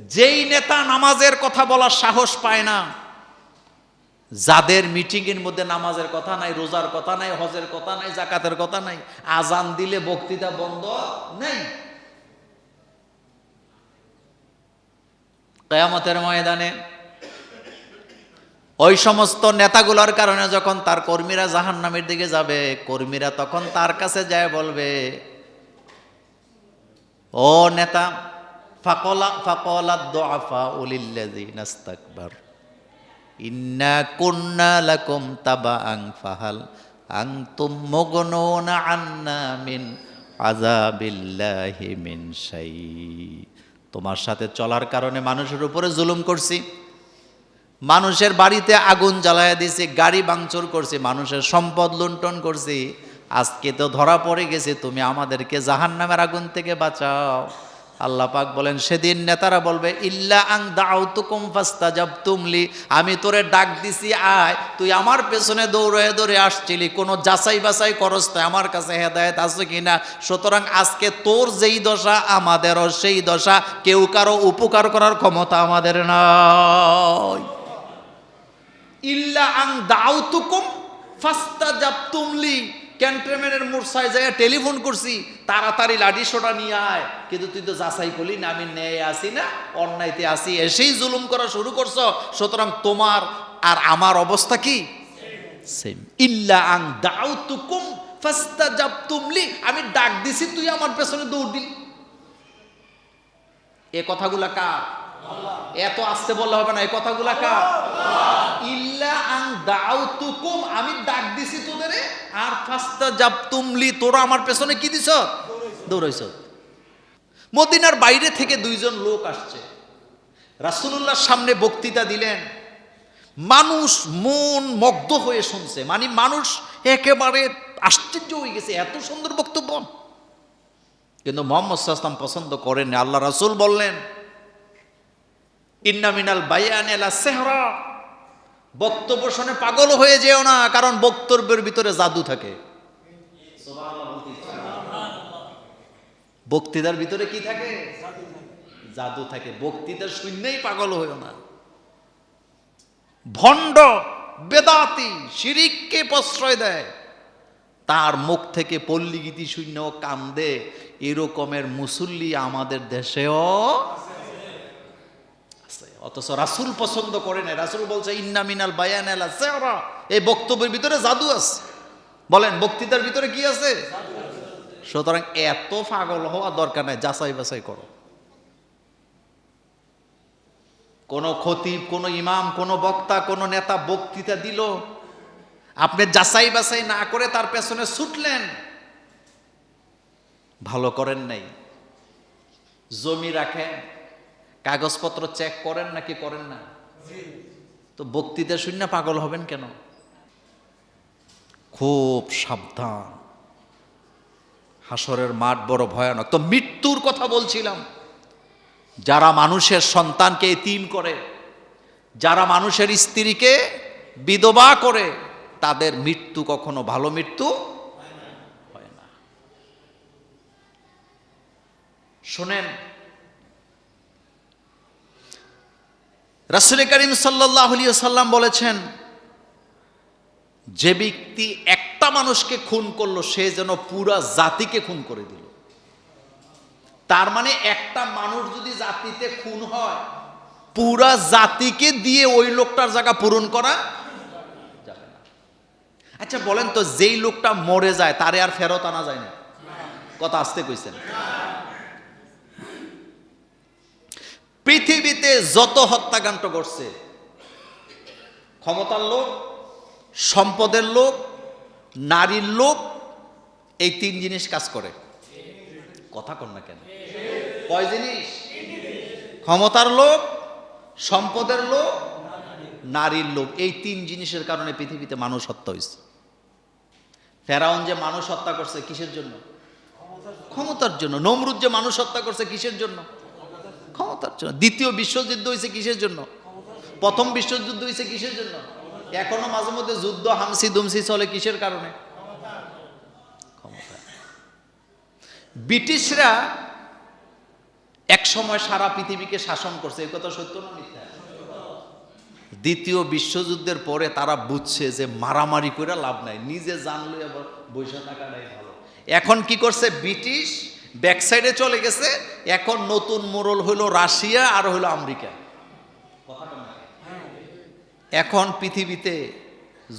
যেই নেতা নামাজের কথা বলার সাহস পায় না, যাদের মিটিং এর মধ্যে নামাজের কথা নাই, রোজার কথা নাই, হজের কথা নাই, জাকাতের কথা নাই, আজান দিলে বক্তৃতা বন্ধ নেই। কেয়ামতের ময়দানে ওই সমস্ত নেতাগুলোর কারণে যখন তার কর্মীরা জাহান্নামের দিকে যাবে, কর্মীরা তখন তার কাছে যায় বলবে, ও নেতা উলিল্লাজি নাস্তাকবার ফাহাল আং তুম আন্না মিন আযাবিল্লাহি মিন তোমার সাথে চলার কারণে মানুষের উপরে জুলুম করছি, মানুষের বাড়িতে আগুন জ্বালায় দিছি, গাড়ি ভাঙচুর করছি, মানুষের সম্পদ লুণ্ঠন করছি, আজকে তো ধরা পড়ে গেছে, তুমি আমাদেরকে জাহান নামের আগুন থেকে বাঁচাও। আল্লাহ পাক বলেন, সেদিন নেতারা বলবে, ইল্লা আং দাও তুকুম ফাস্তাজাব তুমলি আমি তোরে ডাক দিছি, আয়। তুই আমার পেছনে দৌড়ে দৌড়ে আসছিলি, কোনো যাচাই বাছাই করস না আমার কাছে হেদায়েত আছে কিনা? সুতরাং আজকে তোর যেই দশা, আমাদেরও সেই দশা। কেউ কারও উপকার করার ক্ষমতা আমাদের নয় ইল্লা আং দাউতুকুম ফাস্তাজাবতুমলি ক্যান্টনমেন্টের মোরসায় যায় টেলিফোন করছি, তাড়াতাড়ি লাঠি সোটা নিয়ে আয়। কিন্তু তুই তো যাচাই করলি না, আমি ন্যায় আসি না, অন্যায়তে আসি এসেই জুলুম করা শুরু করছ। সুতরাং তোমার আর আমার অবস্থা কি? সেম ইল্লা আং দাউতুকুম ফাস্তাজাবতুমলি আমি ডাক দিছি, তুই আমার পেছনে দৌড় দিলি। এ কথাগুলা কার? এত আসতে বললে হবে না এই কথাগুলা কার? দাউতুকুম আমি ডাক দিছি তোদের। আর ফাস্তা জাব তুমলি তোরা আমার পেছনে কি দিছ? দৌড়াইছ। মদিনার বাইরে থেকে দুইজন লোক আসছে। রাসূলুল্লাহর সামনে বক্তৃতা দিলেন। মানুষ মন মগ্ধ হয়ে শুনছে। মানে মানুষ একেবারে আশ্চর্য হয়ে গেছে এত সুন্দর বক্তব্য। কিন্তু মোহাম্মদ সাল্লাম পছন্দ করেন আল্লাহ রাসূল বললেন ইন্না মিনাল বায়ান এলা সেহরা। বক্তব্য শুনে পাগল হয়ে যেও না, কারণ বক্তব্যের ভিতরে জাদু থাকে। বক্তৃতার ভিতরে কি থাকে? জাদু থাকে। বক্তৃতা শূন্যই পাগল হয়েও না। ভণ্ড, বেদাতি, শিরিককে প্রশ্রয় দেয়। তার মুখ থেকে পল্লীগীতি শূন্য কান্দে। এরকমের মুসল্লি আমাদের দেশেও অথচ রাসুল পছন্দ করে না রাসুল বলছে, ইন্না মিনাল বায়ান এই বক্তব্যের ভিতরে জাদু আছে। বলেন, বক্তৃতার ভিতরে কি আছে? সুতরাং এত পাগল হওয়া দরকার নাই, যাচাই বাছাই করো। কোন খতিব, কোন ইমাম, কোন বক্তা, কোন নেতা বক্তৃতা দিল। আপনি যাচাই বাছাই না করে তার পেছনে ছুটলেন। ভালো করেন নাই। জমি রাখেন। কাগজপত্র চেক করেন নাকি করেন না? তো বক্তৃতা শূন্য পাগল হবেন কেন? খুব সাবধান। হাসরের মাঠ বড় ভয়ানক। তো মৃত্যুর কথা বলছিলাম। যারা মানুষের সন্তানকে তিন করে যারা মানুষের স্ত্রীকে বিধবা করে তাদের মৃত্যু কখনো ভালো মৃত্যু হয় না। শোনেন রাসুল করিম সাল্লাহ সাল্লাম বলেছেন, যে ব্যক্তি একটা মানুষকে খুন করল, সে যেন পুরা জাতিকে খুন করে দিল। তার মানে একটা মানুষ যদি জাতিতে খুন হয়, পুরা জাতিকে দিয়ে ওই লোকটার জায়গা পূরণ করা যাবে না। আচ্ছা বলেন তো, যেই লোকটা মরে যায়, তারে আর ফেরত আনা যায় না? কথা আসতে কইছেন। পৃথিবীতে যত হত্যাকাণ্ড ঘটছে, ক্ষমতার লোক, সম্পদের লোক, নারীর লোক, এই তিন জিনিস কাজ করে। কথা কর না কেন? কয় জিনিস? ক্ষমতার লোক, সম্পদের লোক, নারীর লোক, এই তিন জিনিসের কারণে পৃথিবীতে মানুষ হত্যা হয়েছে ফেরাউন যে মানুষ হত্যা করছে কিসের জন্য? ক্ষমতার জন্য। নমরুদ যে মানুষ হত্যা করছে কিসের জন্য? ক্ষমতার জন্য। দ্বিতীয় বিশ্বযুদ্ধ হয়েছে কিসের জন্য? প্রথম বিশ্বযুদ্ধ হয়েছে কিসের জন্য? এখনও মাঝে মধ্যে যুদ্ধ হামসি দুমসি চলে কিসের কারণে? ব্রিটিশরা এক সময় সারা পৃথিবীকে শাসন করছে। এই কথা সত্য না মিথ্যা? দ্বিতীয় বিশ্বযুদ্ধের পরে তারা বুঝছে যে মারামারি করে লাভ নাই। নিজে জানলে আবার বৈশা থাকাটাই ভালো। এখন কি করছে? ব্রিটিশ ব্যাকসাইডে চলে গেছে, এখন নতুন মোড়ল হলো রাশিয়া আর হলো আমেরিকা। এখন পৃথিবীতে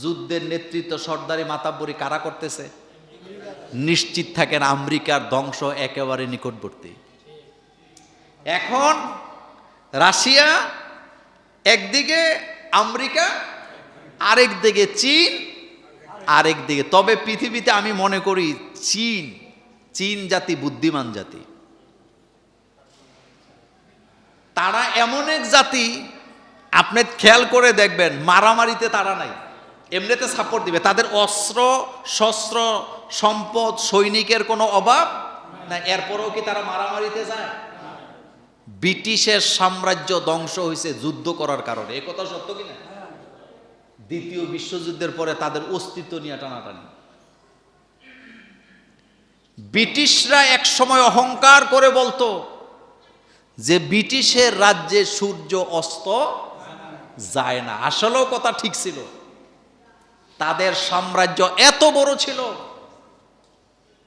যুদ্ধের নেতৃত্ব সর্দারি মাতাব্বরি কারা করতেছে? নিশ্চিত থাকেন আমেরিকার ধ্বংস একেবারে নিকটবর্তী। এখন রাশিয়া, একদিকে আমেরিকা, আরেক দিকে চীন, আরেক দিকে তবে পৃথিবীতে আমি মনে করি চীন চীন জাতি বুদ্ধিমান জাতি। তারা এমন এক জাতি, আপনি খেয়াল করে দেখবেন, মারামারিতে তারা নাই। এমনিতে সাপোর্ট দিবে। তাদের অস্ত্র, শস্ত্র, সম্পদ, সৈনিকের কোনো অভাব না, এরপরেও কি তারা মারামারিতে যায়? ব্রিটিশের সাম্রাজ্য ধ্বংস হয়েছে যুদ্ধ করার কারণে। এ কথা সত্য কিনা? দ্বিতীয় বিশ্বযুদ্ধের পরে তাদের অস্তিত্ব নিয়ে টানাটানি। ব্রিটিশরা এক সময় অহংকার করে বলতো যে ব্রিটিশের রাজ্যে সূর্য অস্ত যায় না। আসলেও কথা ঠিক ছিল। তাদের সাম্রাজ্য এত বড় ছিল,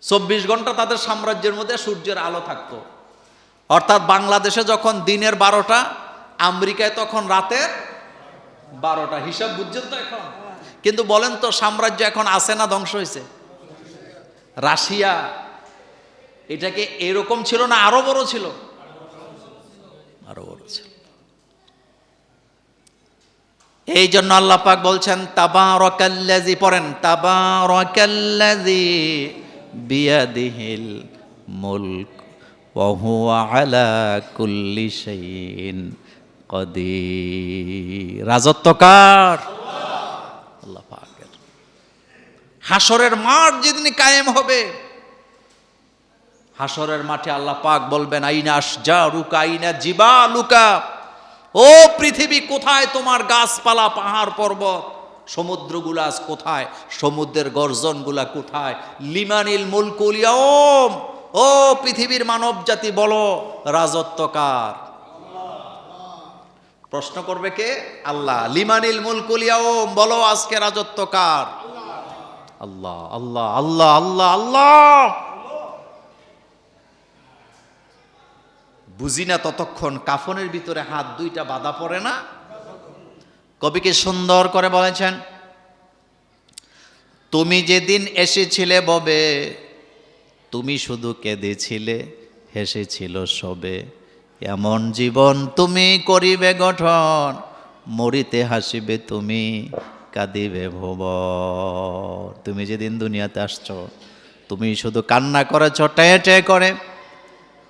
চব্বিশ ঘণ্টা তাদের সাম্রাজ্যের মধ্যে সূর্যের আলো থাকত। অর্থাৎ বাংলাদেশে যখন দিনের বারোটা, আমেরিকায় তখন রাতের বারোটা। হিসাব বুঝছেন তো এখন? কিন্তু বলেন তো সাম্রাজ্য এখন আছে না ধ্বংস হয়েছে? রাশিয়া, এটাকে এরকম ছিল না, আরও বড় ছিল? আরও বড় ছিল। এই জন্য আল্লাহ পাক বলছেন তাবারাকাল্লাজি পড়েন তাবারাকাল্লাজি বিয়াদিহিল মুলক হুয়া আলা কুল্লি শাইইন কদির রাজত্ব কার আল্লাহ পাকের হাসরের মাঠ যেদিন কায়েম হবে, হাসরের মাঠে আল্লাহ পাক বলবেন, আইনা যা রুকা আইনা জিবা লুকা ও পৃথিবী, কোথায় তোমার গাছপালা, পাহাড় পর্বত? সমুদ্রগুলা আজ কোথায়? সমুদ্রের গর্জনগুলা কোথায়? লিমানিল মুলকুলিয়ম ও পৃথিবীর মানব জাতি বলো রাজত্বকার প্রশ্ন করবে কে? আল্লাহ। লিমানিল মুলকুলিয়ম বলো, আজকে রাজত্বকার আল্লাহ আল্লাহ আল্লাহ আল্লাহ আল্লাহ। বুঝি না ততক্ষণ কাফনের ভিতরে হাত দুইটা বাধা পড়ে না? কবিকে সুন্দর করে বলেছেন, তুমি যেদিন এসেছিলে ববে, তুমি শুধু কেঁদেছিলে, হেসেছিল সবে। এমন জীবন তুমি করিবে গঠন, মরিতে হাসিবে তুমি। কাঁদিবে ভুব। তুমি যেদিন দুনিয়াতে আসছো, তুমি শুধু কান্না করেছ, টে টে করে।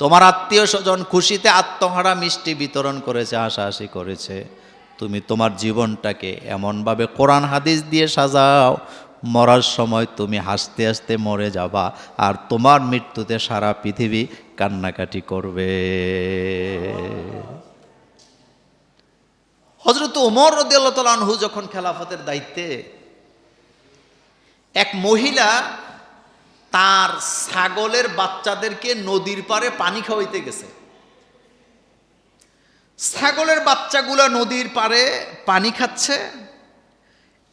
তোমার আত্মীয় স্বজন খুশিতে আত্মহারা মিষ্টি বিতরণ করেছে, হাসাহাসি করেছে। তুমি তোমার জীবনটাকে এমনভাবে কোরআন হাদিস দিয়ে সাজাও, মরার সময় তুমি হাসতে হাসতে মরে যাবা আর তোমার মৃত্যুতে সারা পৃথিবী কান্নাকাটি করবে। হজরত উমর রদিয়াল্লাহু যখন খেলাফতের দায়িত্বে, এক মহিলা তার ছাগলের বাচ্চাদেরকে নদীর পাড়ে পানি খাওয়াইতে গেছে। ছাগলের বাচ্চাগুলো নদীর পাড়ে পানি খাচ্ছে,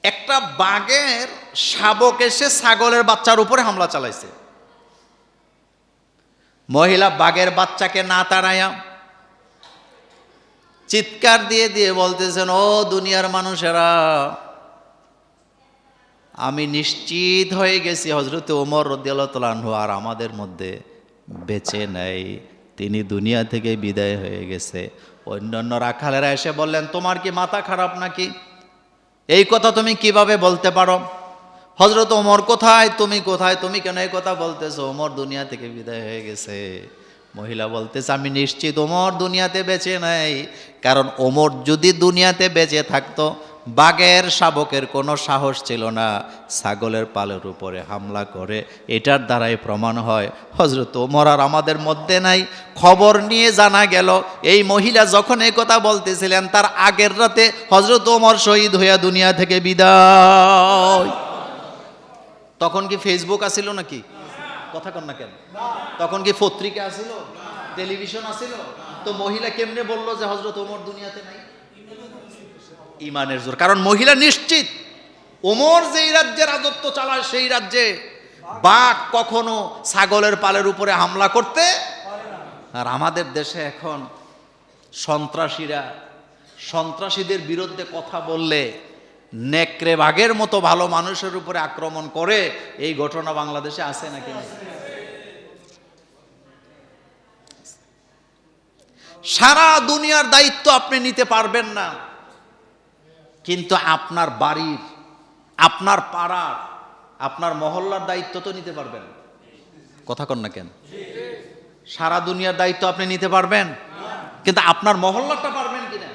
একটা বাঘের শাবক এসে ছাগলের বাচ্চার উপরে হামলা চালাইছে। মহিলা বাঘের বাচ্চাকে না তাড়াইয়া চিৎকার দিয়ে দিয়ে বলতেছেন, ও দুনিয়ার মানুষেরা, আমি নিশ্চিত হয়ে গেছি হজরত ওমর রদিয়ালতলানহু আর আমাদের মধ্যে বেঁচে নেই। তিনি দুনিয়া থেকে বিদায় হয়ে গেছে। অন্যান্য রাখালেরা এসে বললেন, তোমার কি মাথা খারাপ নাকি? এই কথা তুমি কীভাবে বলতে পারো? হজরত ওমর কোথায়? তুমি কোথায়? তুমি কেন এই কথা বলতেছো? ওমর দুনিয়া থেকে বিদায় হয়ে গেছে। মহিলা বলতেছে, আমি নিশ্চিত ওমর দুনিয়াতে বেঁচে নাই। কারণ ওমর যদি দুনিয়াতে বেঁচে থাকতো, বাঘের শাবকের কোনো সাহস ছিল না। ছাগলের পালের উপরে হামলা করে এটার দ্বারাই প্রমাণ হয় হজরত ওমর আর আমাদের মধ্যে নাই। খবর নিয়ে জানা গেল, এই মহিলা যখন এই কথা বলতেছিলেন, তার আগের রাতে হজরত ওমর শহীদ হইয়া দুনিয়া থেকে বিদায়। তখন কি ফেসবুক আসিল নাকি? কথা কন না কেন? তখন কি পত্রিকা আসিল টেলিভিশন আসিল তো মহিলা কেমনে বলল যে হজরত ওমর দুনিয়াতে নাই? ইমানের জোর। কারণ মহিলা নিশ্চিত, ওমর যেই রাজ্যে রাজত্ব চালায়, সেই রাজ্যে বাঘ কখনো ছাগলের পালের উপরে হামলা করতে আর আমাদের দেশে এখন সন্ত্রাসীরা সন্ত্রাসীদের বিরুদ্ধে কথা বললে নেকড়ে বাঘের মতো ভালো মানুষের উপরে আক্রমণ করে এই ঘটনা বাংলাদেশে আছে নাকি সারা দুনিয়ার দায়িত্ব আপনি নিতে পারবেন না। কিন্তু আপনার বাড়ির, আপনার পাড়ার, আপনার মহল্লার দায়িত্ব তো নিতে পারবেন। কথা কন না কেন? সারা দুনিয়ার দায়িত্ব আপনি নিতে পারবেন? কিন্তু আপনার মহল্লাটা পারবেন কিনা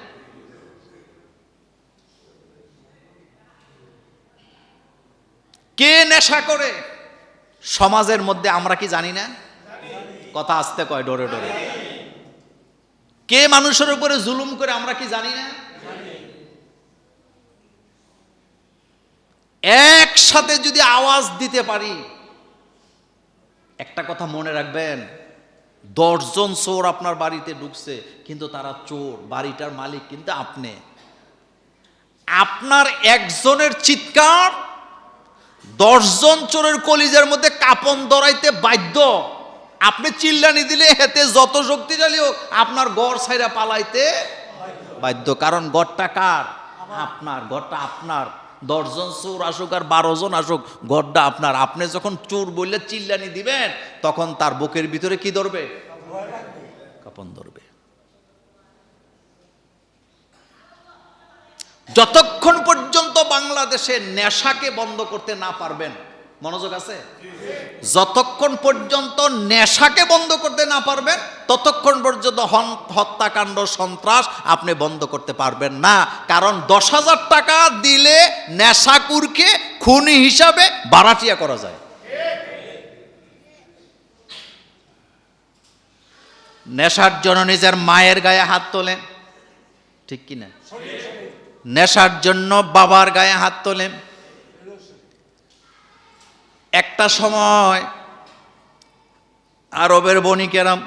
কে নেশা করে? সমাজের মধ্যে আমরা কি জানি না? কথা আসতে কয় ডরে ডরে। কে মানুষের উপরে জুলুম করে আমরা কি জানি না? একসাথে যদি আওয়াজ দিতে পারি, একটা কথা মনে রাখবেন, দশজন চোর আপনার বাড়িতে ঢুকছে, কিন্তু তারা চোর, বাড়িটার মালিক কিন্তু আপনি। আপনার একজনের চিৎকার দশজন চোরের কলিজার মধ্যে কাপন দরাইতে বাধ্য। আপনি চিল্লানি দিলে হেতে যত শক্তিশালী হোক, আপনার গড় ছাইরা পালাইতে বাধ্য। কারণ গড়টা কার? আপনার, গড়টা আপনার। দশজন চোর আসুক আর বারো জন আসুক, গড়টা আপনার। আপনি যখন চোর বললে চিল্লানি দিবেন, তখন তার বুকের ভিতরে কি ধরবে? কাপন ধরবে। যতক্ষণ পর্যন্ত বাংলাদেশে নেশাকে বন্ধ করতে না পারবেন। মনোযোগ আছে? যতক্ষণ পর্যন্ত নেশাকে বন্ধ করতে না পারবেন, ততক্ষণ পর্যন্ত হত্যাকাণ্ড, সন্ত্রাস আপনি বন্ধ করতে পারবেন না। কারণ দশ হাজার টাকা দিলে নেশাকুরকে খুনি হিসাবে বারাটিয়া করা যায়। নেশার জন্য নিজের মায়ের গায়ে হাত তোলেন। ঠিক কিনা? নেশার জন্য বাবার গায়ে হাত তোলেন একটা সময় আরবের বণিকেরাম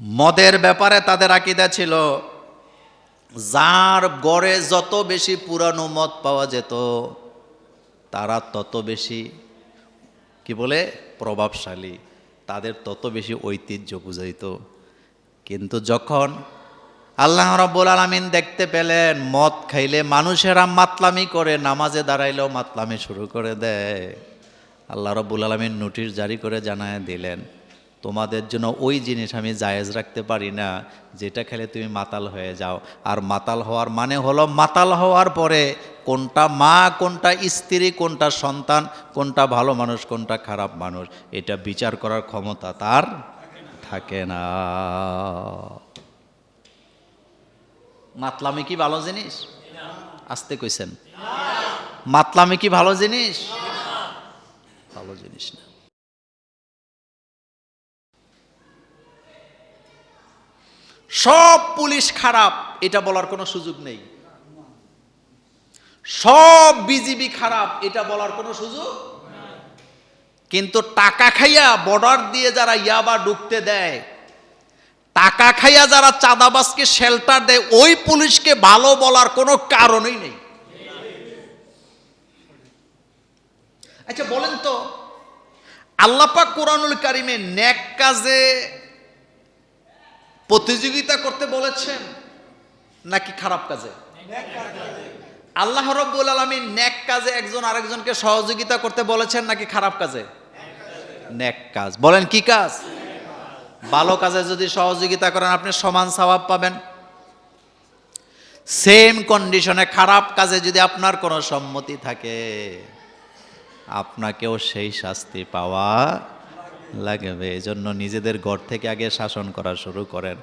মদের ব্যাপারে তাদের আকিদা ছিল, যার গড়ে যত বেশি পুরানো মদ পাওয়া যেত, তারা তত বেশি, কি বলে, প্রভাবশালী, তাদের তত বেশি ঐতিহ্য বুঝাইত। কিন্তু যখন আল্লাহ রাব্বুল আলামিন দেখতে পেলেন, মদ খাইলে মানুষেরা মাতলামি করে, নামাজে দাঁড়াইলেও মাতলামি শুরু করে দেয়। আল্লাহ রাব্বুল আলামিন নোটিশ জারি করে জানায় দিলেন, তোমাদের জন্য ওই জিনিস আমি জায়েজ রাখতে পারি না, যেটা খেলে তুমি মাতাল হয়ে যাও। আর মাতাল হওয়ার মানে হলো মাতাল হওয়ার পরে কোনটা মা, কোনটা স্ত্রী, কোনটা সন্তান, কোনটা ভালো মানুষ, কোনটা খারাপ মানুষ, এটা বিচার করার ক্ষমতা তার থাকে না। মাতলামি কি ভালো জিনিস? আসতে কইছেন। মাতলামি কি ভালো জিনিস? ভালো জিনিস না। সব পুলিশ খারাপ, এটা বলার কোনো সুযোগ নেই। সব বিজিবি খারাপ, এটা বলার কোনো সুযোগ কিন্তু টাকা খাইয়া বর্ডার দিয়ে যারা ইয়াবা ঢুকতে দেয় টাকা খাইয়া যারা চাঁদাবাজকে শেল্টার দেয়, ওই পুলিশকে ভালো বলার কোনো কারণই নেই। আচ্ছা বলেন তো আল্লাপাক কোরআনুল কারিমে ন্যাক কাজে প্রতিযোগিতা করতে বলেছেন নাকি খারাপ কাজে? আল্লাহ রব্বুল আলমী ন্যাক কাজে একজন আরেকজনকে সহযোগিতা করতে বলেছেন নাকি খারাপ কাজে? ন্যাক কাজ। বলেন কি কাজ? ভালো কাজে যদি সহযোগিতা করেন, আপনি সমান স্বভাব পাবেন। সেম কন্ডিশনে খারাপ কাজে যদি আপনার কোনো সম্মতি থাকে, আপনাকেও সেই শাস্তি পাওয়া লাগবে। এই জন্য নিজেদের ঘর থেকে আগে শাসন করা শুরু করেন।